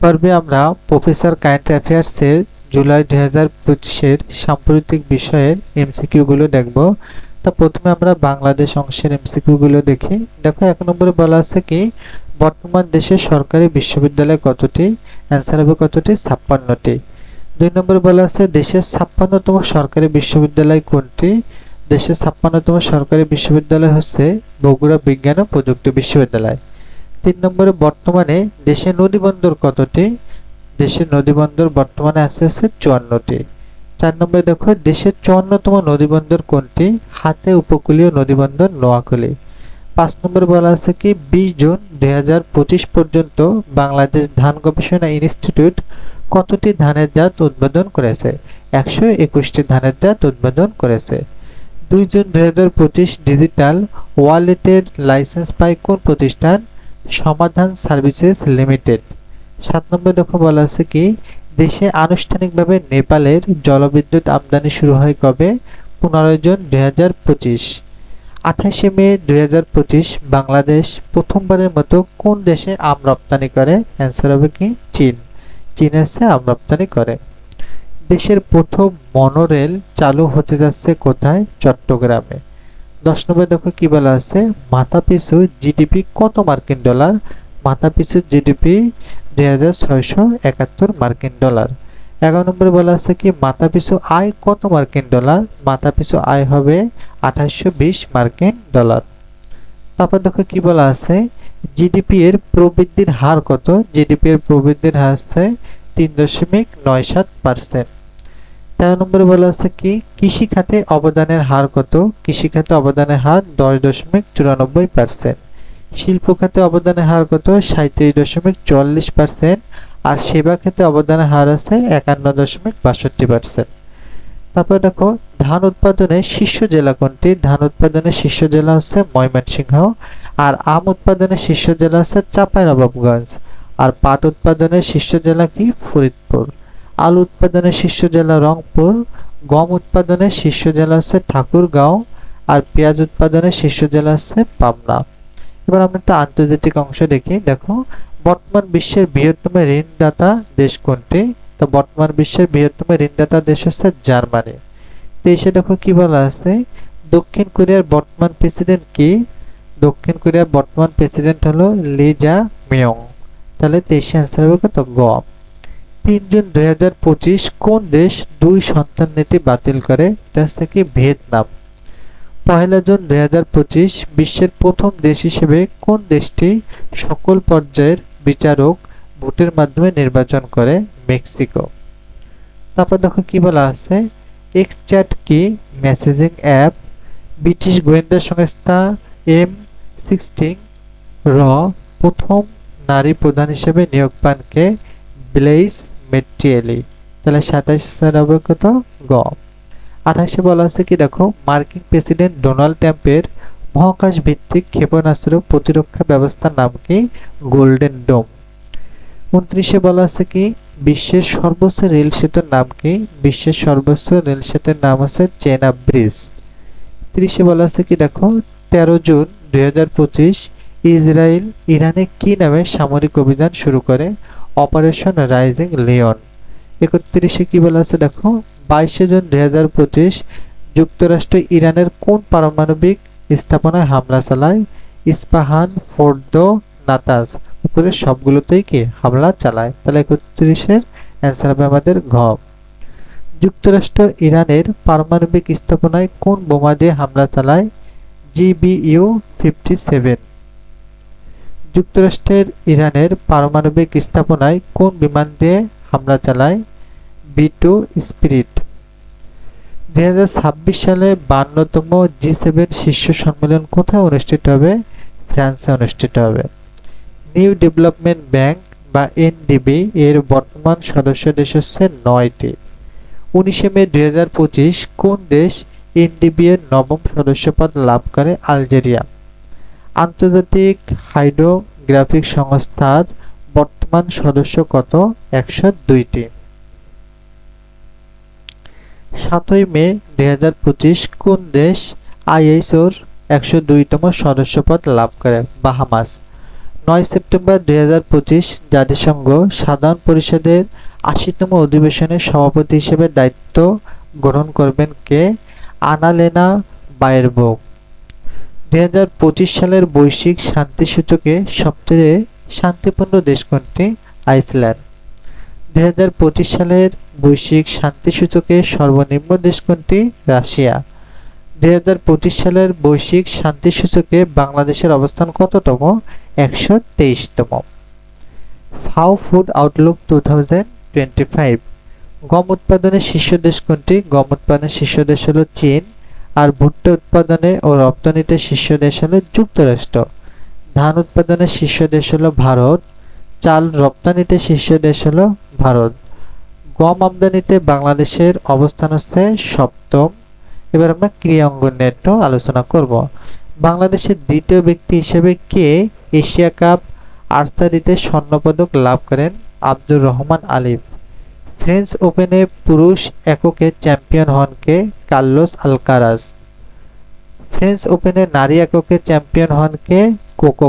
পর্বে আমরা professor current অ্যাফেয়ার্সের July দুই হাজার পঁচিশের সাম্প্রতিক বিষয়ের এমসিকিউগুলো দেখব। তা প্রথমে আমরা বাংলাদেশ অংশের এমসিকিউগুলো দেখি। দেখো, এক নম্বরে বলা আছে কি, বর্তমান দেশে সরকারি বিশ্ববিদ্যালয় কতটি? অ্যান্সার হবে কতটি? ছাপ্পান্নটি। দুই নম্বরে বলা আছে, দেশের ছাপ্পান্নতম সরকারি বিশ্ববিদ্যালয় কোনটি? দেশের ছাপ্পান্নতম সরকারি বিশ্ববিদ্যালয় হচ্ছে বগুড়া বিজ্ঞান ও প্রযুক্তি বিশ্ববিদ্যালয়। তিন নম্বরে বর্তমানে দেশে নদীবন্দর কতটি? দেশের নদীবন্দর বর্তমানে আছে হচ্ছে চুয়ান্নটি। চার নম্বরে দেখো, দেশের চুয়ান্নতম নদীবন্দর কোনটি? হাতে উপকূলীয় নদীবন্দর নোয়াখালী। পাঁচ নম্বরে বলা আছে কি, বিশ জুন দুই হাজার পঁচিশ পর্যন্ত বাংলাদেশ ধান গবেষণা ইনস্টিটিউট কতটি ধানের জাত উদ্বোধন করেছে? একশো একুশটি ধানের জাত উদ্বোধন করেছে। দুই জুন দুই হাজার পঁচিশ ডিজিটাল ওয়ালেটের লাইসেন্স পায় কোন প্রতিষ্ঠান? সমাধান সার্ভিসেস লিমিটেড। সাত নম্বর দেখো বলা আছে কি, দেশে আনুষ্ঠানিকভাবে নেপালের জলবিদ্যুৎ আমদানি শুরু হয় কবে? পনেরোই জুন দুই হাজার পঁচিশ। আঠাশে মে দুই হাজার পঁচিশ, বাংলাদেশ প্রথমবারের মতো কোন দেশে আম রপ্তানি করে? অ্যান্সার হবে কি, চীন। চীনের সে আম রপ্তানি করে। দেশের প্রথম মনোরেল চালু হতে যাচ্ছে কোথায়? চট্টগ্রামে। দশ নম্বর দেখো কি বলা আছে? মাথা পিছু জিডিপি কত মার্কিন ডলার? মাথা পিছু জিডিপি দুই হাজার ছয়শো একাত্তর মার্কিন ডলার। এগারো নম্বরে বলা আছে কি? মাথা পিছু আয় কত মার্কিন ডলার? মাথা পিছু আয় হবে আঠাশশো মার্কিন ডলার। তারপর দেখো কি বলা আছে? জিডিপি এর প্রবৃদ্ধির হার কত? জিডিপি এর প্রবৃদ্ধির হার আছে তিন দশমিক নয় সাত পার্সেন্ট। তেরো নম্বরে বলা আছে কি? কৃষি খাতে অবদানের হার কত? কৃষি খাতে অবদানের হার দশ দশমিক চুরানব্বই পার্সেন্ট শিল্প খাতে অবদানের হার কত? সাঁত্রিশ দশমিক চুয়াল্লিশ পার্সেন্ট আর সেবা ক্ষেত্রে অবদানের হার আছে একান্ন দশমিক বাষট্টি পার্সেন্ট তারপর দেখো, ধান উৎপাদনের শীর্ষ জেলা কোনটি? ধান উৎপাদনের শীর্ষ জেলা হচ্ছে ময়মনসিংহ। আর আম উৎপাদনের শীর্ষ জেলা হচ্ছে চাঁপাইনবাবগঞ্জ। আর পাট উৎপাদনের শীর্ষ জেলা কি? ফরিদপুর। আলু উৎপাদনের শীর্ষ জেলা রংপুর, গম উৎপাদনের শীর্ষ জেলা হচ্ছে ঠাকুরগাঁও আর পেঁয়াজ উৎপাদনের শীর্ষ জেলা হচ্ছে পাবনা। এবার আমরা একটা আন্তর্জাতিক অংশ দেখি। দেখো, বর্তমান বিশ্বের বৃহত্তম ঋণদাতা দেশ কোনটি? তো বর্তমান বিশ্বের বৃহত্তম ঋণদাতা দেশ হচ্ছে জার্মানি। তো এসে দেখো কি বলা আছে? দক্ষিণ কোরিয়ার বর্তমান প্রেসিডেন্ট কি? দক্ষিণ কোরিয়ার বর্তমান প্রেসিডেন্ট হলো লিজা মিয়ং। তাহলে তেইশে অ্যান্সার হবে কত? গ। তিন জুন দুই হাজার পঁচিশ কোন দেশ দুই সন্তান নীতি বাতিল করে? এটা হচ্ছে ভিয়েতনাম। পহেলা জুন দুই বিশ্বের প্রথম দেশ হিসেবে কোন দেশটি সকল পর্যায়ের বিচারক ভোটের মাধ্যমে নির্বাচন করে? মেক্সিকো। তারপর দেখো কি বলা আছে? এক্স চ্যাট কি? মেসেজিং অ্যাপ ব্রিটিশ গোয়েন্দা সংস্থা এম সিক্সটিন র প্রথম নারী প্রধান হিসেবে নিয়োগ পান কে ব্লেইস মেট্রিয়েলি তাহলে সাতাশ হবে কত? গ। আঠাশে বলা আছে কি, দেখো, মার্কিন প্রেসিডেন্ট ডোনাল্ড ট্রাম্পের মহাকাশ ভিত্তিক ক্ষেপণাস্ত্র প্রতিরক্ষা ব্যবস্থার নাম কি? Golden Dome. উনত্রিশে বলা আছে কি, বিশ্বের সর্বোচ্চ রেল সেতুর নাম কি? বিশ্বের সর্বোচ্চ রেল সেতুর নাম হচ্ছে চেনা ব্রিজ। তিরিশে বলা আছে কি, দেখো, তেরো জুন দুই হাজার পঁচিশ ইসরায়েল ইরানে কি নামে সামরিক অভিযান শুরু করে? Operation Rising Lion. একত্রিশে কি বলা আছে? দেখো, বাইশে জুন দুই যুক্তরাষ্ট্র ইরানের কোন পারমাণবিক স্থাপনায় হামলা চালায়? Isfahan, Fordow, Natanz. উপরে সবগুলোতেই কি হামলা চালায়? তাহলে একত্রিশের অ্যান্সার হবে আমাদের ঘ। যুক্তরাষ্ট্র ইরানের পারমাণবিক স্থাপনায় কোন বোমা দিয়ে হামলা চালায়? GBU fifty seven. যুক্তরাষ্ট্রের ইরানের পারমাণবিক স্থাপনায় কোন বিমান দিয়ে হামলা চালায়? B two Spirit. দুই সালে বান্নতম জি সেভেন শীর্ষ সম্মেলন কোথায় অনুষ্ঠিত হবে? ফ্রান্সে অনুষ্ঠিত হবে। নিউ ডেভেলপমেন্ট ব্যাংক বা এনডিবি এর বর্তমান সদস্য দেশ হচ্ছে নয়টি। উনিশে মে দুই হাজার পঁচিশ কোন দেশ এনডিবি এর নবম সদস্যপদ লাভ করে? আলজেরিয়া। আন্তর্জাতিক হাইড্রোগ্রাফিক সংস্থার বর্তমান সদস্য কত? একশো দুইটি। সাতই মে দু হাজার পঁচিশ কোন দেশ আইএসওর একশো দুইতম সদস্যপদ লাভ করে? বাহামাস। নয় সেপ্টেম্বর দুই হাজার পঁচিশ জাতিসংঘ সাধারণ পরিষদের আশিতম অধিবেশনের সভাপতি হিসেবে দায়িত্ব গ্রহণ করবেন কে? আনালেনা বায়েরবোক দুই হাজার পঁচিশ সালের বৈশ্বিক শান্তি সূচকে সবচেয়ে শান্তিপূর্ণ দেশ কোনটি আইসল্যান্ড। দুই হাজার পঁচিশ সালের বৈশ্বিক শান্তি সূচকে সর্বনিম্ন দেশ কোনটি রাশিয়া। দুই হাজার পঁচিশ সালের বৈশ্বিক শান্তি সূচকে বাংলাদেশের অবস্থান কততম? একশো তেইশতম। FAO Food Outlook two thousand twenty five গম উৎপাদনের শীর্ষ দেশ কোনটি গম উৎপাদনের শীর্ষ দেশ হলো চীন। আর ভুট্টা উৎপাদনে ও রপ্তানিতে শীর্ষ দেশ হলো যুক্তরাষ্ট্র। ধান উৎপাদনের শীর্ষ দেশ হলো ভারত, চাল রপ্তানিতে শীর্ষ দেশ হলো ভারত। গম আমদানিতে বাংলাদেশের অবস্থান হচ্ছে সপ্তম। এবার আমরা ক্রিয়া অঙ্গন নিয়ে একটু আলোচনা করব। বাংলাদেশের দ্বিতীয় ব্যক্তি হিসেবে কে এশিয়া কাপ আর্চারিতে স্বর্ণপদক লাভ করেন আব্দুর রহমান আলিফ? ফ্রেঞ্চ ওপেনে পুরুষ এককে চ্যাম্পিয়ন হন কে কার্লোস আলকারাজ ফ্রেঞ্চ ওপেনে নারী এককে চ্যাম্পিয়ন হন কে কোকো